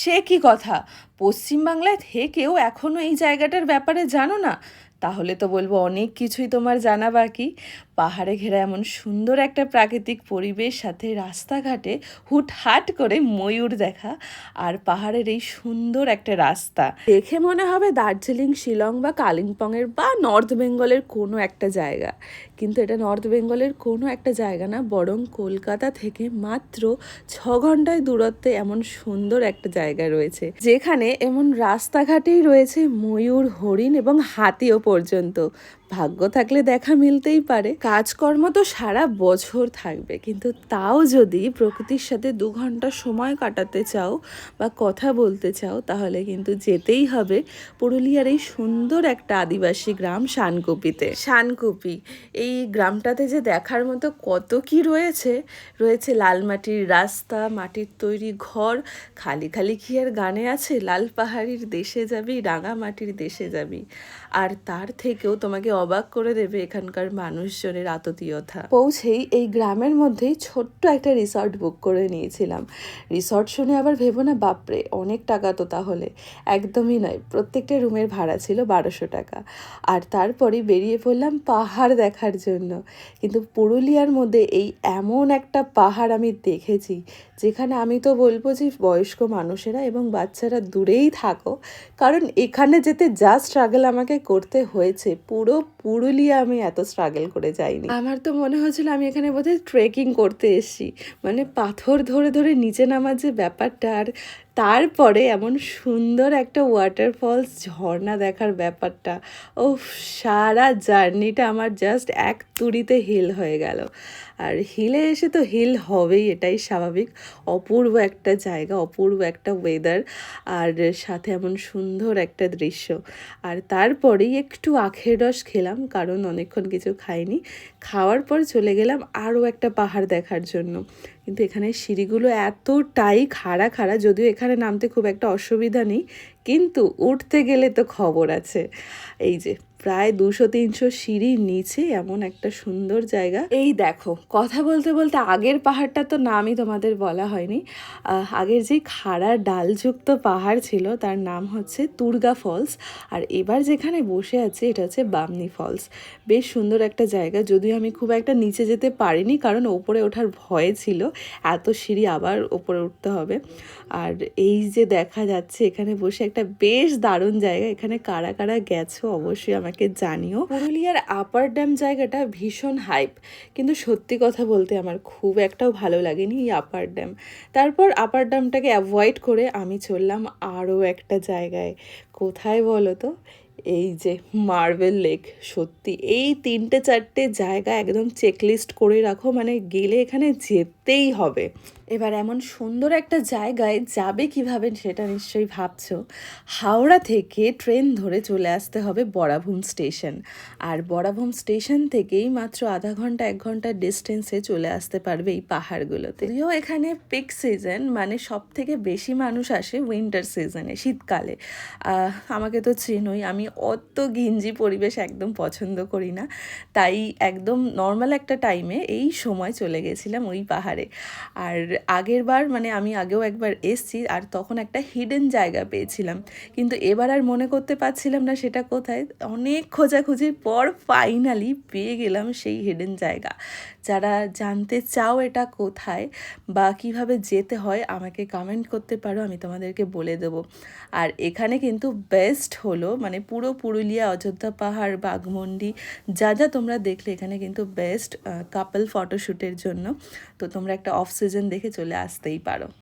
সে কি কথা? পশ্চিমবাংলায় থেকেও এখনও এই জায়গাটার ব্যাপারে জানো না? তাহলে তো বলব অনেক কিছুই তোমার জানা বাকি। পাহাড়ে ঘেরা এমন সুন্দর একটা প্রাকৃতিক পরিবেশ, সাথে রাস্তাঘাটে হুটহাট করে ময়ূর দেখা আর পাহাড়ের এই সুন্দর একটা রাস্তা। দেখে মনে হবে দার্জিলিং, শিলং বা কালিম্পংয়ের বা নর্থ বেঙ্গলের কোনো একটা জায়গা। কিন্তু এটা নর্থ বেঙ্গলের কোনো একটা জায়গা না, বরং কলকাতা থেকে মাত্র ছ ঘন্টায় দূরত্বে এমন সুন্দর একটা জায়গা রয়েছে, যেখানে এমন রাস্তাঘাটেই রয়েছে ময়ূর, হরিণ এবং হাতিও পর্যন্ত। ভাগ্য থাকলে দেখা মিলতেই পারে। কাজকর্ম তো সারা বছর থাকবে, কিন্তু তাও যদি প্রকৃতির সাথে দু ঘণ্টা সময় কাটাতে চাও বা কথা বলতে চাও, তাহলে কিন্তু যেতেই হবে পুরুলিয়ার এই সুন্দর একটা আদিবাসী গ্রাম শানকুপিতে। শানকুপি, এই গ্রামটাতে যে দেখার মতো কত কি রয়েছে? রয়েছে লাল মাটির রাস্তা, মাটির তৈরি ঘর, খালি খালি কি আর গানে আছে? লাল পাহাড়ির দেশে যাবি, রাঙা মাটির দেশে যাবি। আর তার থেকেও তোমাকে অবাক করে দেবে এখানকার মানুষজনের আততীয়তা। পৌঁছেই এই গ্রামের মধ্যেই ছোট্ট একটা রিসর্ট বুক করে নিয়েছিলাম। রিসর্ট শুনে আবার ভেবো না, বাপরে, অনেক টাকা তো তাহলে। একদমই নয়, প্রত্যেকটা রুমের ভাড়া ছিল বারোশো টাকা। আর তারপরেই বেরিয়ে পড়লাম পাহাড় দেখার জন্য। কিন্তু পুরুলিয়ার মধ্যে এই এমন একটা পাহাড় আমি দেখেছি, যেখানে আমি তো বলব যে বয়স্ক মানুষেরা এবং বাচ্চারা দূরেই থাকো। কারণ এখানে যেতে যা স্ট্রাগল আমাকে করতে হয়েছে, পুরো পুরুলিয়া আমি এত স্ট্রাগল করে যাইনি। আমার তো মনে হয়েছিল আমি এখানে বোধহয় ট্রেকিং করতে এসেছি। মানে পাথর ধরে ধরে নিচে নামার যে ব্যাপারটা আর তারপরে এমন সুন্দর একটা ওয়াটারফলস ঝর্ণা দেখার ব্যাপারটা। ও সারা জার্নিটা আমার জাস্ট এক তুড়িতে হিল হয়ে গেল। আর হিলে এসে তো হিল হবেই, এটাই স্বাভাবিক। অপূর্ব একটা জায়গা, অপূর্ব একটা ওয়েদার আর সাথে এমন সুন্দর একটা দৃশ্য। আর তারপরেই একটু আখের রস খেলাম, কারণ অনেকক্ষণ কিছু খাইনি। খাওয়ার পর চলে গেলাম আরও একটা পাহাড় দেখার জন্য। কিন্তু এখানে সিঁড়িগুলো এতটাই খাড়া খাড়া, যদিও এখানে নামতে খুব একটা অসুবিধা নেই, কিন্তু উঠতে গেলে তো খবর আছে। এই যে প্রায় দুশো, তিনশো সিঁড়ির নিচে এমন একটা সুন্দর জায়গা। এই দেখো, কথা বলতে বলতে আগের পাহাড়টা তো নামই তোমাদের বলা হয়নি। আগের যে খাড়া ডালযুক্ত পাহাড় ছিল, তার নাম হচ্ছে তুর্গা ফলস। আর এবার যেখানে বসে আছে, এটা হচ্ছে বামনি ফলস। বেশ সুন্দর একটা জায়গা, যদিও আমি খুব একটা নিচে যেতে পারিনি, কারণ ওপরে ওঠার ভয় ছিল। এত সিঁড়ি আবার ওপরে উঠতে হবে। আর এই যে দেখা যাচ্ছে, এখানে বসে একটা বেশ দারুণ জায়গা। এখানে কারা কারা গেছো, অবশ্যই আমাকে জানিও, পুরুলিয়ার আপার ড্যাম জায়গাটা ভীষণ হাইপ কিন্তু সত্যি কথা বলতে আমার খুব একটাও ভালো লাগেনি এই আপার ড্যাম তারপর আপার ড্যামটাকে অ্যাভয়েড করে আমি চললাম আরও একটা জায়গায়। কোথায় বলো তো? এই যে মার্বেল লেক সত্যি এই তিনটে চারটে জায়গা একদম চেকলিস্ট করে রাখো মানে গেলে এখানে যেতেই হবে। এবার এমন সুন্দর একটা জায়গায় যাবে কীভাবে সেটা নিশ্চয়ই ভাবছ? হাওড়া থেকে ট্রেন ধরে চলে আসতে হবে বরাভূম স্টেশন আর বরাভূম স্টেশন থেকেই মাত্র আধা ঘণ্টা, এক ঘণ্টার ডিস্টেন্সে চলে আসতে পারবে এই পাহাড়গুলোতে। যদিও এখানে পিক সিজন মানে সব থেকে বেশি মানুষ আসে উইন্টার সিজনে শীতকালে। আমাকে তো চেনই, আমি অত গিঞ্জি পরিবেশ একদম পছন্দ করি না। তাই একদম নর্মাল একটা টাইমে এই সময় চলে গেছিলাম ওই পাহাড়ে। আর আগের বার মানে আমি আগেও একবার এসছি আর তখন একটা হিডেন জায়গা পেয়েছিলাম। কিন্তু এবার আর মনে করতে পারছিলাম না সেটা কোথায়। অনেক খোঁজাখুঁজির পর ফাইনালি পেয়ে গেলাম সেই হিডেন জায়গা। যারা জানতে চাও এটা কোথায় বা কীভাবে যেতে হয়, আমাকে কমেন্ট করতে পারো, আমি তোমাদেরকে বলে দেবো। আর এখানে কিন্তু বেস্ট হলো মানে পুরো পুরুলিয়া, অযোধ্যা পাহাড়, বাঘমন্ডি, যা যা তোমরা দেখলে এখানে কিন্তু বেস্ট কাপল ফটোশ্যুটের জন্য। তো তোমরা একটা অফ সিজন দেখে চলে আসতেই পারো।